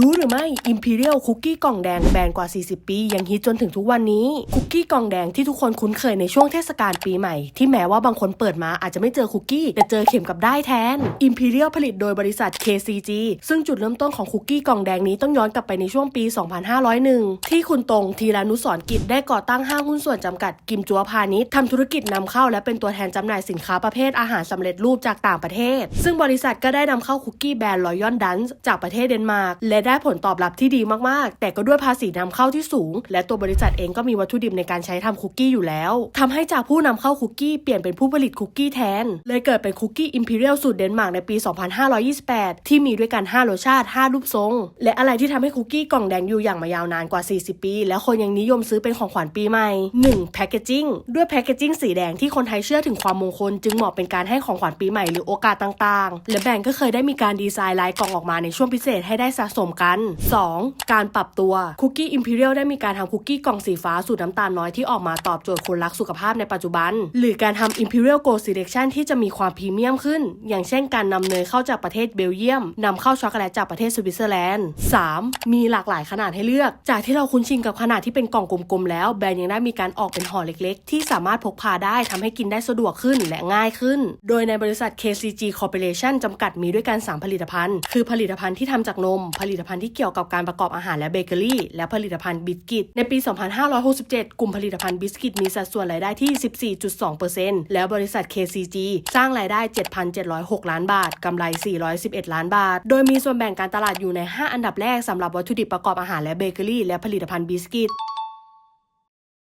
รู้หรือไม่ Imperial คุกกี้กล่องแดงแบรนด์กว่า 40 ปี ยังฮิตจนถึงทุกวันนี้ คุกกี้กล่องแดงที่ทุกคนคุ้นเคยในช่วงเทศกาลปีใหม่ ที่แม้ว่าบางคนเปิดมาอาจจะไม่เจอคุกกี้ แต่เจอเข็มกับได้ายแทน Imperial ผลิตโดยบริษัท KCG ซึ่งจุดเริ่มต้นของคุกกี้กล่องแดงนี้ต้องย้อนกลับไปในช่วงปี 2501 ที่คุณตรงทีรานุสรกิจได้ก่อตั้งห้างหุ้นส่วนจำกัดกิมจัวพาณิชย์ทำธุรกิจนำเข้าและเป็นตัวแทนจำหน่ายสินค้าประเภทอาหารสำเร็จรูปจากต่างประเทศ ซึ่งบริษัทก็ได้นำเข้าคุกกี้แบรนด์รอยัลดันส์จากประเทศเดนมาร์กและได้ผลตอบรับที่ดีมากๆ แต่ก็ด้วยภาษีนำเข้าที่สูง และตัวบริษัทเองก็มีวัตถุดิบในการใช้ทำคุกกี้อยู่แล้วทำให้จากผู้นำเข้าคุกกี้เปลี่ยนเป็นผู้ผลิตคุกกี้แทน เลยเกิดเป็นคุกกี้อิมพีเรียลสูตรเดนมาร์กในปี 2528 ที่มีด้วยกัน 5 รสชาติ 5 รูปทรง และอะไรที่ทำให้คุกกี้กล่องแดงอยู่อย่างมายาวนานกว่า 40 ปี และคนยังนิยมซื้อเป็นของขวัญปีใหม่ 1. แพคเกจิ้งด้วยแพคเกจิ้งสีแดงที่คนไทยเชื่อถึงความมงคล จึงเหมาะเป็นการให้ของขวัญปีใหม่หรือโอกาสต่างๆ และแบรนด์ก็เคยได้มีการดีไซน์ลายกล่องออกมาในช่วงพิเศษให้ได้สะสมกัน 2. การปรับตัวคุกกี้อิมพีเรียลได้มีการทำคุกกี้กล่องสีฟ้าสูตรน้ำตาลน้อยที่ออกมาตอบโจทย์คนรักสุขภาพในปัจจุบัน หรือการทำ Imperial Gold Selection ที่จะมีความพรีเมียมขึ้น อย่างเช่นการนำเนยเข้าจากประเทศเบลเยียมนำเข้าช็อกโกแลตจากประเทศสวิตเซอร์แลนด์ 3. มีหลากหลายขนาดให้เลือก จากที่เราคุ้นชินกับขนาดที่เป็นกล่องกลมๆแล้วแบรนด์ยังได้มีการออกเป็นห่อเล็กๆ ที่สามารถพกพาได้ทำให้กินได้สะดวกขึ้นและง่ายขึ้น โดยในบริษัท KCG Corporation จำกัดมีด้วยกัน 3 ผลิตภัณฑ์ คือผลิตภัณฑ์ที่ทำจากนมผลิตภัณฑ์ที่เกี่ยวกับการประกอบอาหารและเบเกอรี่ และผลิตภัณฑ์บิสกิต ในปี 2567 กลุ่มผลิตภัณฑ์บิสกิตมีสัดส่วนรายได้ที่ 14.2%แล้วบริษัท KCG สร้างรายได้ 7,706 ล้านบาท กำไร 411 ล้านบาท โดยมีส่วนแบ่งการตลาดอยู่ใน 5 อันดับแรกสำหรับวัตถุดิบประกอบอาหารและเบเกอรี่ และผลิตภัณฑ์บิสกิต